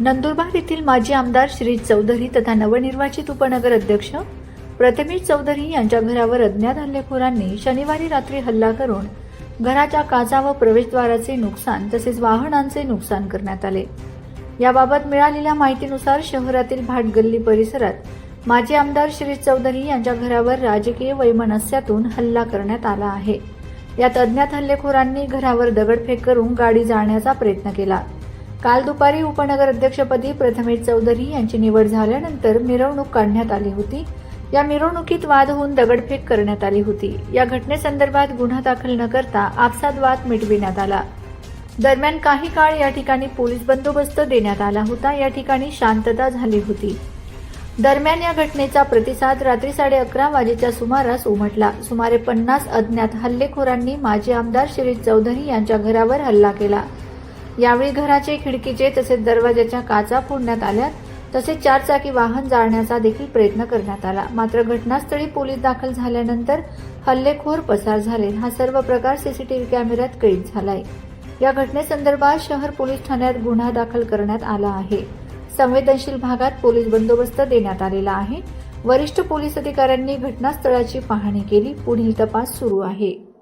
नंदुरबार येथील माजी आमदार श्री चौधरी तथा नवनिर्वाचित उपनगर अध्यक्ष प्रथमेश चौधरी यांच्या घरावर अज्ञात हल्लेखोरांनी शनिवारी रात्री हल्ला करून घराच्या काचा व प्रवेशद्वाराचे नुकसान तसेच वाहनांचे नुकसान करण्यात आले. याबाबत मिळालेल्या माहितीनुसार शहरातील भाटगल्ली परिसरात माजी आमदार श्री चौधरी यांच्या घरावर राजकीय वैमनस्यातून हल्ला करण्यात आला आहे. यात अज्ञात हल्लेखोरांनी घरावर दगडफेक करून गाडी जाळण्याचा प्रयत्न केला. काल दुपारी उपनगर अध्यक्षपदी प्रथमेश चौधरी यांची निवड झाल्यानंतर मिरवणूक काढण्यात आली होती. या मिरवणुकीत वाद होऊन दगडफेक करण्यात आली होती. या घटनेसंदर्भात गुन्हा दाखल न करता आपसात वाद मिटविण्यात आला. दरम्यान काही काळ या ठिकाणी पोलीस बंदोबस्त देण्यात आला होता. या ठिकाणी शांतता झाली होती. दरम्यान या घटनेचा प्रतिसाद रात्री साडे अकरा वाजेच्या सुमारास उमटला. सुमारे पन्नास अज्ञात हल्लेखोरांनी माजी आमदार शिरीष चौधरी यांच्या घरावर हल्ला केला. यावेळी घराचे खिडकीचे तसेच दरवाजाच्या काचा फोडण्यात आल्या. तसेच चारचाकी वाहन जाळण्याचा देखील प्रयत्न करण्यात आला. मात्र घटनास्थळी पोलीस दाखल झाल्यानंतर हल्लेखोर पसार झाले. हा सर्व प्रकार सीसीटीव्ही कॅमेऱ्यात कैद झालाय. या घटनेसंदर्भात शहर पोलीस ठाण्यात गुन्हा दाखल करण्यात आला आहे. संवेदनशील भागात पोलीस बंदोबस्त देण्यात आलेला आहे. वरिष्ठ पोलीस अधिकाऱ्यांनी घटनास्थळाची पाहणी केली. पुढील तपास सुरू आहे.